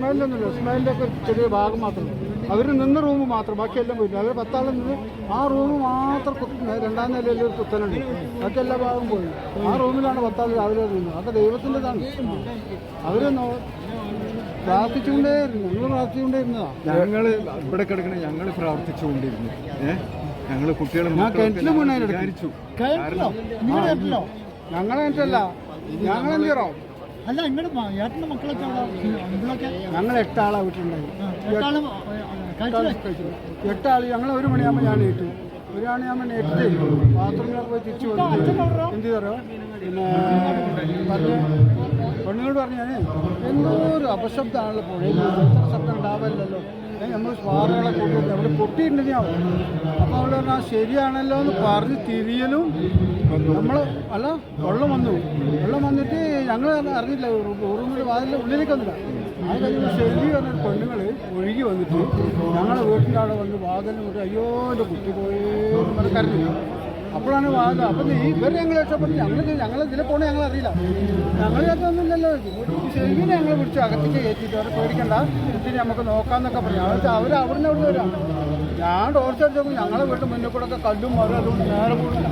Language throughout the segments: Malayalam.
ഇസ്മായിലൊന്നുമില്ല ഇസ്മായിലിന്റെ ഒക്കെ ചെറിയ ഭാഗം മാത്രം അവർ നിന്ന റൂം മാത്രം. ബാക്കിയെല്ലാം പോയില്ല അവർ പത്താളം നിന്ന് ആ റൂം മാത്രം കുത്തുന്നത് രണ്ടാം നിലയിൽ ഒരു കുത്തനുണ്ട്. ബാക്കി എല്ലാ ഭാഗം പോയി. ആ റൂമിലാണ് പത്താൾ രാവിലെ നിന്നത്. അതൊക്കെ ദൈവത്തിന്റെതാണ്. അവർ പ്രാർത്ഥിച്ചുകൊണ്ടേ ഞങ്ങൾ പ്രാർത്ഥിച്ചുകൊണ്ടേയിരുന്നതാണ് ഞങ്ങൾ ഇവിടെ കിടക്കണ ഞങ്ങൾ പ്രാർത്ഥിച്ചുകൊണ്ടിരുന്നു. ഏഹ് ഞങ്ങൾ കുട്ടികളെ ഞങ്ങളെ കിണറ്റിലും. വിചാരിച്ചു കയറ്റിലോ ഞങ്ങളെന്നിട്ടല്ല ഞങ്ങളെന്തീറോ അല്ല ഇങ്ങോട്ട് ഏട്ടന്റെ മക്കളൊക്കെ ഞങ്ങൾ എട്ടാളാ വീട്ടിലുണ്ടായി എട്ടാൾ ഞങ്ങൾ ഒരു മണിയാകുമ്പോൾ ഞാൻ ഏറ്റു ഒരു മണിയാകുമ്പോൾ എട്ട് ബാത്റൂമിലൊക്കെ പോയി തിരിച്ചു വന്നു. എന്ത് തരോ പിന്നെ പറഞ്ഞ് പറഞ്ഞു ഞാൻ എന്തോ ഒരു അപശബ്ദമാണല്ലോ പുഴയിൽ എത്ര ശബ്ദം ഉണ്ടാവില്ലല്ലോ നമ്മൾ സ്വാറുകളെ കൊണ്ടുപോയി അവിടെ പൊട്ടിയിട്ടുണ്ടെങ്കിൽ അപ്പോൾ അവൾ പറഞ്ഞാൽ ശരിയാണല്ലോ എന്ന് പറഞ്ഞ് തിരിയലും നമ്മൾ അല്ല വെള്ളം വന്നു. വെള്ളം വന്നിട്ട് ഞങ്ങൾ അറിഞ്ഞില്ല റൂമിൽ വാതിലിന്റെ ഉള്ളിലേക്ക് വന്നില്ല. അത് കഴിഞ്ഞ് ശരി പറഞ്ഞ പെണ്ണുങ്ങൾ ഒഴുകി വന്നിട്ട് ഞങ്ങളെ വീട്ടിന്റെ അവിടെ വന്ന് വാതിലിന് കൊണ്ട് അയ്യോ എന്റെ കുട്ടി പറഞ്ഞ് കരഞ്ഞു. അപ്പോഴാണ് വാതിൽ അപ്പം ഈ ഇവർ ഞങ്ങൾ രക്ഷപ്പെട്ടു ഞങ്ങൾ ഞങ്ങൾ ഇതിലെ പോണേ ഞങ്ങൾ അറിയില്ല. ഞങ്ങൾ ചേർത്തൊന്നുമില്ലല്ലോ ശരിക്കും ഞങ്ങൾ പിടിച്ചു അകത്തേക്ക് കയറ്റിയിട്ട് അവരെ പേടിക്കണ്ട. ഇതിന് നമുക്ക് നോക്കാമെന്നൊക്കെ പറഞ്ഞു അവർ അവർ അവിടുന്ന് അവിടെ വരാം. ഞാൻ ടോർച്ച് അടിച്ചപ്പോൾ ഞങ്ങളെ വീട്ടിൽ മുന്നിൽ കൂടെ ഒക്കെ കല്ലും മരം അതുകൊണ്ട് നേരെ പോകില്ല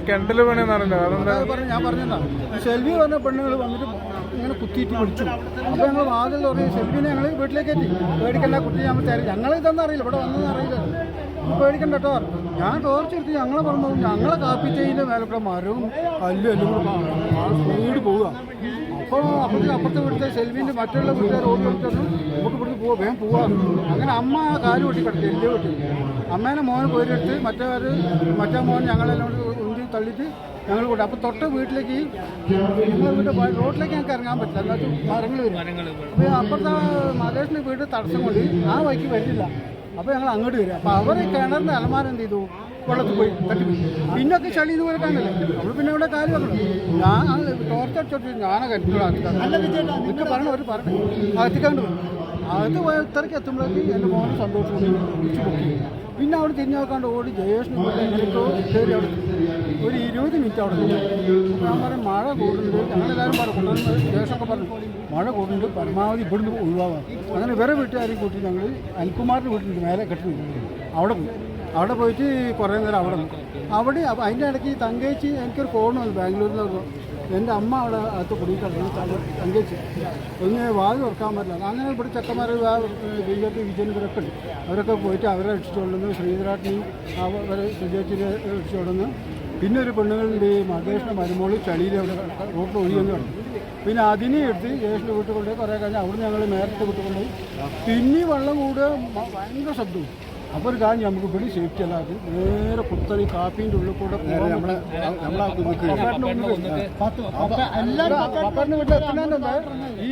കിണറ്റിൽ പണിയെന്നാണല്ലോ? ഞാൻ പറഞ്ഞതാണ് ഷെൽവി പറഞ്ഞ പെണ്ണുങ്ങൾ വന്നിട്ട് ഇങ്ങനെ കുത്തിയിട്ട് പിടിച്ചു അപ്പൊ ഞങ്ങൾ വാതിൽ തുറന്ന് ഷെൽവിനെ ഞങ്ങൾ വീട്ടിലേക്ക് എത്തി. പേടിക്കല്ല കുട്ടി ഞങ്ങൾ തരും. ഞങ്ങൾ ഇതൊന്നും അറിയില്ല. ഇവിടെ വന്നതെന്ന് അറിയില്ല. "നീ പേടിക്കണ്ട കേട്ടോ ഞാൻ ടോർച്ച് എടുത്ത് ഞങ്ങളെ പറഞ്ഞു ഞങ്ങളെ കാപ്പിച്ചതിന്റെ മേലെ കൂടെ മരവും കല്ലും എല്ലാം കൂടെ സ്പീഡ് പോവുക. അപ്പോൾ അപ്പുറത്തെ അപ്പുറത്തെ വീട്ടിലെ സെൽവിന്റെ മറ്റുള്ള വീട്ടുകാർ ഓടി വിളിച്ചു നമുക്ക് ഇവിടുന്ന് പോവാം വേഗം പോവാം. അങ്ങനെ അമ്മ ആ കാൽ വെട്ടി കിടത്തി എന്റെ വീട്ടിൽ അമ്മേനെ മോനെ പോയിട്ട് മറ്റേ മറ്റേ മോൻ ഞങ്ങളെല്ലാം ഉന്തി തള്ളിയിട്ട് ഞങ്ങൾ കൂടെ അപ്പോൾ തൊട്ട വീട്ടിലേക്ക് റോഡിലേക്ക് ഞങ്ങൾക്ക് ഇറങ്ങാൻ പറ്റില്ല. എന്നാലും മരങ്ങൾ വരും. അപ്പോൾ അപ്പുറത്തെ മകേഷിന്റെ വീട് തടസ്സം കൊണ്ട് ആ വഴിക്ക് വരില്ല. അപ്പോൾ ഞങ്ങൾ അങ്ങോട്ട് വരും അപ്പോൾ അവർ കിണറിന്റെ അലമാര എന്ത് ചെയ്തു? വെള്ളത്തിൽ പോയി തട്ടിപ്പോയി. പിന്നൊക്കെ ചളി ഇതുപോലെ കാണില്ലേ നമ്മൾ പിന്നെ ഇവിടെ കാര്യം വെക്കണം ഞാൻ ടോർച്ചടിച്ചോട്ട് ഞാനൊക്കെ എനിക്ക് പറഞ്ഞു അവർ പറഞ്ഞു. അകത്തിക്കാണ്ട് പോയി. അകത്ത് പോയ ഇത്രയ്ക്ക് എത്തുമ്പോഴേക്ക് എന്റെ മോനും സന്തോഷം പിന്നെ അവിടെ തിരിഞ്ഞു നോക്കാണ്ട് ഓടി ജയേഷ് കയറി അവിടെ ഒരു ഇരുപത് മിനിറ്റ് അവിടെ നിന്നു ഞാൻ പറയും മഴ കൂടുന്നുണ്ട്. ഞങ്ങളെല്ലാവരും പറഞ്ഞു കൊണ്ടുവന്ന് ദേശമൊക്കെ പറഞ്ഞു മഴ കൂടുന്നുണ്ട് പരമാവധി ഇവിടുന്ന് ഒഴിവാകാം അങ്ങനെ വേറെ വീട്ടുകാരെയും കൂട്ടി ഞങ്ങൾ അനിൽകുമാറിന്റെ വീട്ടിൽ മേലെ കെട്ടി അവിടെ പോയി. അവിടെ പോയിട്ട് കുറേ നേരം അവിടെ അവിടെ അതിന്റെ ഇടയ്ക്ക് തങ്കേച്ചി എനിക്കൊരു ഫോൺ വന്നു ബാംഗ്ലൂരിൽ നിന്ന് എന്റെ അമ്മ അവിടെ അകത്ത് കുടിയിട്ടാണ് തങ്കേച്ചി. ഒന്ന് വാഴ തുറക്കാൻ പറ്റില്ല. അങ്ങനെ ഇവിടെ ചെക്കന്മാർ ബി ജെ പി വിജയൻ ഇവരൊക്കെ ഉണ്ട്. അവരൊക്കെ പോയിട്ട് അവരെ രക്ഷിച്ചുകൊണ്ടുവന്ന് ശ്രീധരാട്ടിനെയും അവരെ ശ്രീജേറ്റിനെ രക്ഷിച്ചുകൊള്ളുന്നു പിന്നെ ഒരു പെണ്ണുങ്ങളുടെ മഹേഷിന്റെ മരുമോൾ ചളിയിൽ അവിടെ റോട്ടിൽ ഒഴിയെന്ന് പറഞ്ഞു പിന്നെ അതിനെ എടുത്ത് ജേഷിന്റെ വീട്ടിൽ കൊണ്ടുപോയി കുറേ കഴിഞ്ഞാൽ അവിടെ ഞങ്ങൾ നേരത്തെ വിട്ടുകൊണ്ടുപോയി പിന്നെ വെള്ളം കൂടുക ഭയങ്കര ശബ്ദവും അപ്പോൾ ഒരു കാര്യം നമുക്ക് ഇവിടെ സേഫ്റ്റി അല്ലാതെ നേരെ കുത്തറി കാപ്പീന്റെ ഉള്ളിൽ കൂടെ ഈ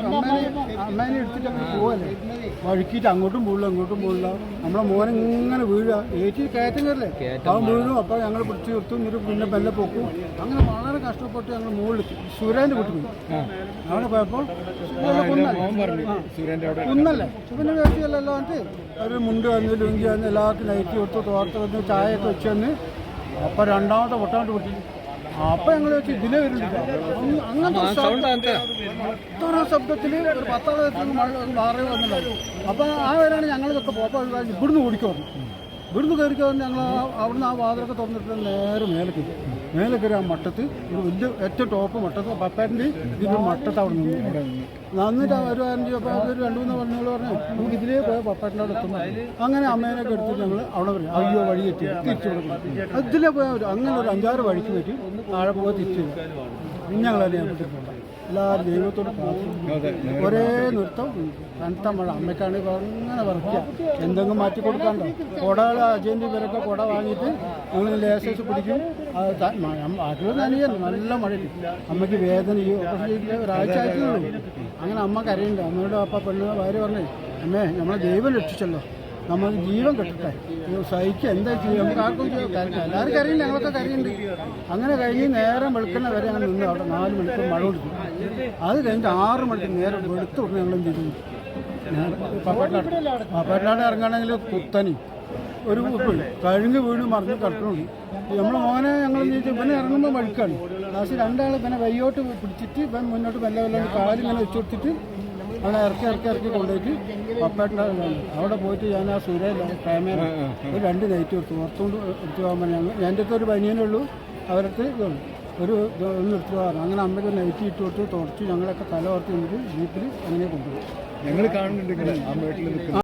അമ്മേനെ അമ്മേനെ എടുത്തിട്ട് അങ്ങനെ പോവല്ലേ? വഴുക്കിയിട്ട് അങ്ങോട്ടും പോകില്ല അങ്ങോട്ടും പോകില്ല നമ്മളെ മോനെ ഇങ്ങനെ വീഴുക ഏറ്റി കയറ്റം കയറില്ലേ? അവൻ വീഴും. അപ്പോൾ ഞങ്ങൾ പിടിച്ച് നിർത്തും. എന്നിട്ട് പിന്നെ ബെല്ല പൊക്കും. അങ്ങനെ വളരെ കഷ്ടപ്പെട്ട് ഞങ്ങൾ മുകളിൽ സുരേന്റെ വീട്ടിൽ പോയി. അവിടെ പോയപ്പോൾ കുന്നല്ലേ? കുന്നല്ലേ? പിന്നെ വേണ്ടിയല്ലല്ലോ എന്നിട്ട് അവർ മുണ്ട് വന്ന് ലുങ്കി വന്ന് എല്ലാവർക്കും നൈറ്റി കൊടുത്ത് തോർത്ത് വന്ന് ചായയൊക്കെ വെച്ച് വന്ന് അപ്പം രണ്ടാമത്തെ പൊട്ടാണ്ട് പൊട്ടി. അപ്പം ഞങ്ങൾ വെച്ച് ഇതിലേ വരുന്നില്ല അങ്ങ് അങ്ങനത്തെ ഒരു ശബ്ദത്തിൽ ഒരു പത്താളത്തിൽ മാറി വന്നില്ല അപ്പം ആ വരാണ് ഞങ്ങളിതൊക്കെ പോപ്പ ഇവിടുന്ന് ഓടിക്കോന്നു ഇവിടുന്ന് കയറിക്കോ ഞങ്ങൾ അവിടുന്ന് ആ വാതിലൊക്കെ തുറന്നിട്ട് നേരെ മേലെ മേലെ കയറി ആ മട്ടത്ത് ഒരു വലിയ ഏറ്റവും ടോപ്പ് മട്ടത്ത് പപ്പാന്റെ ഇതിന്റെ മട്ടത്ത് അവിടെ നിന്ന് അവിടെ നിന്ന്. എന്നിട്ട് ഒരു അഞ്ച് അപ്പോൾ ഒരു രണ്ട് മൂന്ന് പറഞ്ഞു പറഞ്ഞു നമുക്ക് ഇതിലേ പോയ പപ്പാട്ടിന്റെ അവിടെ എത്തുന്നു അങ്ങനെ അമ്മേനൊക്കെ എടുത്തിട്ട് ഞങ്ങൾ അവിടെ പറയും അയ്യോ വഴി എത്തി തിരിച്ചു കൊടുക്കും. ഇതിലേ പോയാൽ അങ്ങനെ ഒരു അഞ്ചാറ് വഴിക്ക് പറ്റി താഴെ പോകാൻ തിരിച്ചു. പിന്നെ പെട്ടിട്ടുണ്ട് എല്ലാവരും ദൈവത്തോട് ഒരേ നൃത്തം കനത്ത മഴ അമ്മയ്ക്കാണെങ്കിൽ അങ്ങനെ വറക്കുക എന്തെങ്കിലും മാറ്റി കൊടുക്കാണ്ടോ? കുടകൾ അജയന്റെ പേരൊക്കെ കുട വാങ്ങിയിട്ട് ഞങ്ങൾ ലേസേഴ്സ് പിടിക്കും. അത് ത- മഴ അത് നനയല്ല നല്ല മഴ. അമ്മയ്ക്ക് വേദന ചെയ്തിട്ട് ഒരാഴ്ച ആയിട്ടുള്ളൂ. അങ്ങനെ അമ്മ കരയുണ്ട് അമ്മയുടെ അപ്പ പെണ്ണ് ഭാര്യ പറഞ്ഞേ അമ്മേ നമ്മളെ ദൈവം രക്ഷിച്ചല്ലോ. നമ്മൾ ജീവൻ കിട്ടട്ടെ സഹിക്കുക. എന്താ ചെയ്യുക? നമുക്ക് ആർക്കും എല്ലാവരും കരയുണ്ട് ഞങ്ങളൊക്കെ കരയുണ്ട് അങ്ങനെ കഴിഞ്ഞ് നേരം വെളുക്കുന്ന വരെ ഞങ്ങൾ നിന്ന് അവിടെ നാല് മണിക്കൂർ മഴ കൊടുത്തു. അത് കഴിഞ്ഞിട്ട് ആറ് മണിക്ക് നേരം വെളുത്ത് ഉടനെ ഞങ്ങൾ എന്ത് പപ്പാട്ടിലാണ് പപ്പാട്ടിലാണ് ഇറങ്ങുകയാണെങ്കിൽ കുത്തനി. ഒരു കഴുങ്ങ് വീണ് മറിഞ്ഞ് കട്ടുണ്ട് നമ്മളെ മോനെ ഞങ്ങൾ ഇവനെ ഇറങ്ങുമ്പോൾ വഴുക്കാണ്. ലാസ്റ്റ് രണ്ടാൾ ഇവനെ വയ്യോട്ട് പിടിച്ചിട്ട് ഇവൻ മുന്നോട്ട് മെല്ലെ മെല്ലെ കാലിങ്ങനെ വെച്ച് കൊടുത്തിട്ട് അവിടെ ഇറക്കി ഇറക്കി ഇറക്കി കൊണ്ടുപോയിട്ട് പപ്പേട്ടന്റെ അവിടെ പോയിട്ട് ഞാൻ ആ സൂര്യ ക്യാമറ ഒരു രണ്ട് നൈറ്റ് എടുത്തു പുറത്തുകൊണ്ട് എടുത്തു പോകാൻ പറഞ്ഞു. എന്റെ അടുത്ത് ഒരു ബനിയനേ ഉള്ളൂ. അവരടുത്ത് ഇതുള്ളൂ ഒരു ഒന്ന് എടുത്തു പോകാറ് അങ്ങനെ അമ്മയ്ക്ക് നൈറ്റ് ഇട്ട് കൊടുത്ത് തുടച്ച് ഞങ്ങളൊക്കെ തല ഓർത്ത് നിന്നിട്ട് ജീപ്പിൽ അങ്ങനെ കൊണ്ടുപോയി. ഞങ്ങൾ കാണുന്നുണ്ട് ഇങ്ങനെ ആ വീട്ടിൽ നിൽക്കുന്ന